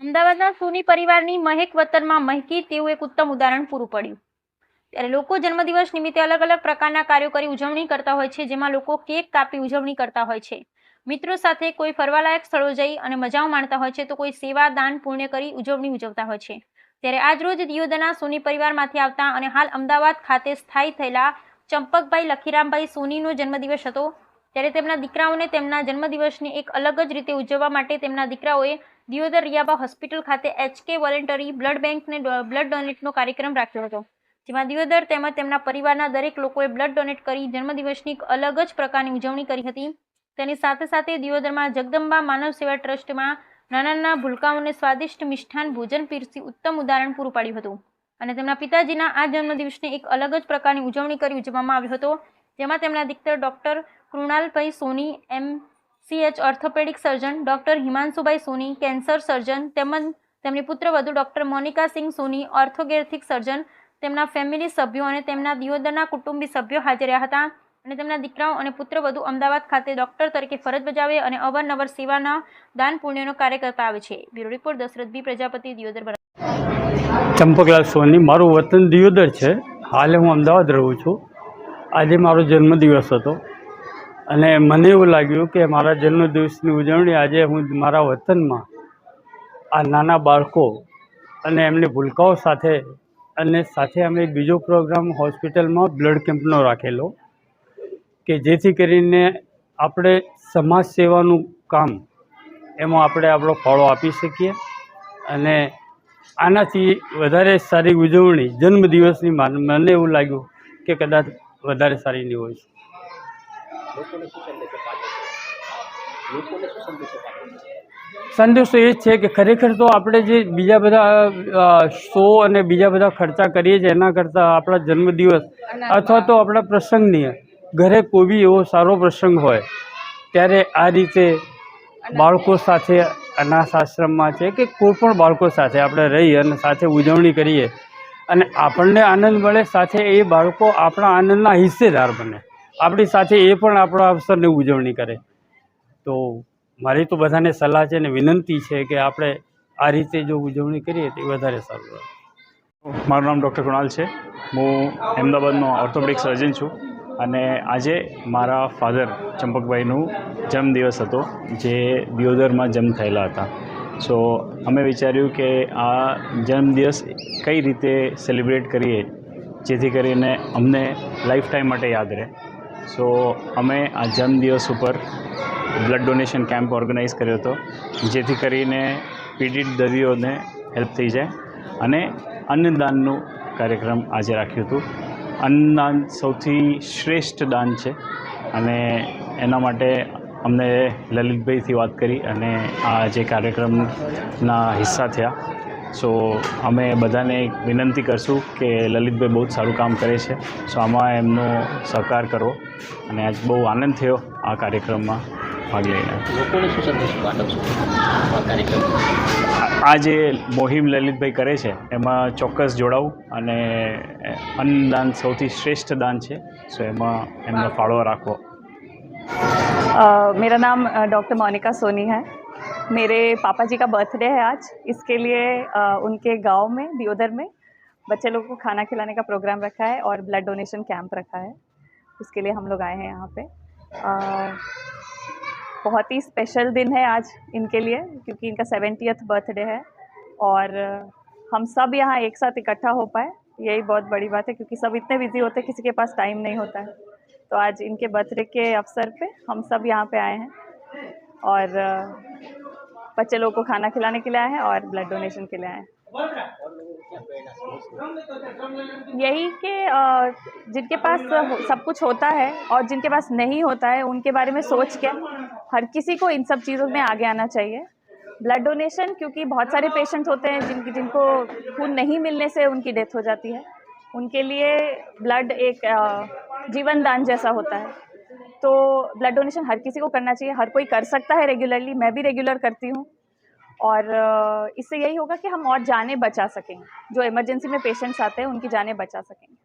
અમદાવાદના સોની પરિવારની મહેક વતનમાં મહેકી તેવું એક ઉત્તમ ઉદાહરણ પૂરું પડ્યું. ત્યારે લોકો જન્મદિવસ નિમિત્તે અલગ અલગ પ્રકારના કાર્યો કરી ઉજવણી કરતા હોય છે, જેમાં લોકો કેક કાપી ઉજવણી કરતા હોય છે. મિત્રો સાથે કોઈ ફરવાલાયક સ્થળો જઈ અને મજાઓ માણતા હોય છે, તો કોઈ સેવા, દાન, પુણ્ય કરી ઉજવણી ઉજવતા હોય છે. ત્યારે આજરોજ દિયોદના સોની પરિવારમાંથી આવતા અને હાલ અમદાવાદ ખાતે સ્થાયી થયેલા ચંપકભાઈ લખીરામભાઈ સોનીનો જન્મદિવસ હતો. ત્યારે તેમના દીકરાઓને તેમના જન્મદિવસને એક અલગ જ રીતે ઉજવવા માટે તેમના દીકરાઓએ દિયોદર રિયાબા હોસ્પિટલ ખાતે એચકે વોલેન્ટરી બ્લડ બેંકને બ્લડ ડોનેટનો કાર્યક્રમ રાખ્યો હતો. જેમાં દિયોદર તેમજ તેમના પરિવારના દરેક લોકોએ બ્લડ ડોનેટ કરી જન્મદિવસની એક અલગ જ પ્રકારની ઉજવણી કરી હતી. તેની સાથે સાથે દિયોદરમાં જગદંબા માનવ સેવા ટ્રસ્ટમાં નાના નાના ભૂલકાઓને સ્વાદિષ્ટ મિષ્ઠાન ભોજન પીરસી ઉત્તમ ઉદાહરણ પૂરું પાડ્યું હતું. અને તેમના પિતાજીના આ જન્મદિવસને એક અલગ જ પ્રકારની ઉજવણી કરી ઉજવવામાં આવ્યો હતો. જેમાં તેમના દીકરા doctor Krunalbhai Soni, M CH orthopaedic surgeon doctor Himanshubhai Soni cancer surgeon તેમજ તેમની પુત્રવધુ ડૉક્ટર મોનિકા સિંહ સોની ઓર્થોગેથિક સર્જન તેમના ફેમિલી સભ્યો અને તેમના દિયોદરના કુટુંબી સભ્યો હાજર રહ્યા હતા. અને તેમના દીકરાઓ અને પુત્રવધુ અમદાવાદ ખાતે ડૉક્ટર તરીકે ફરજ બજાવે અને અવારનવાર સેવાના દાન પુણ્યનો કાર્ય કરતા આવે છે. Bureau report Dashrath B Prajapati, Deodar. Champaklal Soni, મારું વતન દિયોદર છે. હાલે હું અમદાવાદ રહું છું. આજે મારો જન્મદિવસ હતો. અને મને એવું લાગ્યું કે મારા જન્મદિવસની ઉજવણી આજે હું મારા વતનમાં આ નાના બાળકો અને એમની ભૂલકાઓ સાથે અને સાથે અમે બીજો પ્રોગ્રામ હોસ્પિટલમાં બ્લડ કેમ્પનો રાખેલો કે જેથી કરીને આપણે સમાજ સેવાનું કામ એમાં આપણે આપણો ફાળો આપી શકીએ અને આનાથી વધારે સારી ઉજવણી જન્મદિવસની મને એવું લાગ્યું કે કદાચ વધારે સારી નહીં હોય લોકોને શું સંદેશો પાઠવે લોકોને શું સંદેશો એ જ છે કે ખરેખર તો આપણે જે બીજા બધા શો અને બીજા બધા ખર્ચા કરીએ છીએ એના કરતાં આપણા જન્મદિવસ અથવા તો આપણા પ્રસંગની ઘરે કોઈ બી એવો સારો પ્રસંગ હોય ત્યારે આ રીતે બાળકો સાથે અનાથ આશ્રમમાં છે કે કોઈ પણ બાળકો સાથે આપણે રહી અને સાથે ઉજવણી કરીએ અને આપણને આનંદ મળે સાથે એ બાળકો આપણા આનંદના હિસ્સેદાર બને. આપણી સાથે એ પણ આપણા અવસરની ઉજવણી કરે. તો મારી તો બધાને સલાહ છે ને વિનંતી છે કે આપણે આ રીતે જો ઉજવણી કરીએ તો વધારે સારું મારું નામ ડૉક્ટર કૃણાલ છે. હું અમદાવાદનો ઓર્થોપેડિક સર્જન છું અને આજે મારા ફાધર ચંપકભાઈનું જન્મદિવસ હતો, જે દિયોદરમાં જન્મ થયેલા હતા. સો અમે વિચાર્યું કે આ જન્મદિવસ કઈ રીતે સેલિબ્રેટ કરીએ, જેથી કરીને અમને લાઈફ ટાઈમ માટે યાદ રહે. સો અમે આ જન્મદિવસ ઉપર બ્લડ ડોનેશન કેમ્પ ઓર્ગેનાઇઝ કર્યો હતો, જેથી કરીને પીડિત દર્દીઓને હેલ્પ થઈ જાય અને અન્નદાનનું કાર્યક્રમ આજે રાખ્યું હતું. અન્નદાન સૌથી શ્રેષ્ઠ દાન છે અને એના માટે અમને લલિતભાઈથી વાત કરી અને આ જે કાર્યક્રમના હિસ્સા થયા. સો અમે બધાને એક વિનંતી કરશું કે લલિતભાઈ બહુ જ સારું કામ કરે છે સો આમાં એમનો સહકાર કરવો અને આજ બહુ આનંદ થયો આ કાર્યક્રમમાં ભાગ લઈને લોકોને શું સંદેશો પાઠવશો આ કાર્યક્રમ આ- આ જે મોહિમ લલિતભાઈ કરે છે એમાં ચોક્કસ જોડાવું અને અન્નદાન સૌથી શ્રેષ્ઠ દાન છે સો એમાં એમનો ફાળો રાખવો अ, मेरा नाम अ, डॉक्टर मोनिका सोनी है मेरे पापा जी का बर्थडे है आज। इसके लिए अ, उनके गाँव में दियोदर में बच्चे लोगों को खाना खिलाने का प्रोग्राम रखा है और ब्लड डोनेशन कैंप रखा है। उसके लिए हम लोग आए हैं यहाँ पे। अ, बहुत ही स्पेशल दिन है आज इनके लिए क्योंकि इनका सेवेंटियथ बर्थडे है और हम सब यहाँ एक साथ इकट्ठा हो पाए। यही बहुत बड़ी बात है क्योंकि सब इतने बिज़ी होते हैं किसी के पास टाइम नहीं होता है। तो आज इनके बर्थडे के अवसर पे हम सब यहाँ पे आए हैं और बच्चे लोगों को खाना खिलाने के लिए आए हैं और ब्लड डोनेशन के लिए आए हैं। यही कि जिनके पास सब कुछ होता है और जिनके पास नहीं होता है, उनके बारे में सोच के हर किसी को इन सब चीज़ों में आगे आना चाहिए। ब्लड डोनेशन क्योंकि बहुत सारे पेशेंट होते हैं जिनकी जिनको खून नहीं मिलने से उनकी डेथ हो जाती है। उनके लिए ब्लड एक जीवन दान जैसा होता है। तो ब्लड डोनेशन हर किसी को करना चाहिए। हर कोई कर सकता है रेगुलरली मैं भी रेगुलर करती हूँ। और इससे यही होगा कि हम और जाने बचा सकें। जो इमरजेंसी में पेशेंट्स आते हैं, उनकी जाने बचा सकेंगे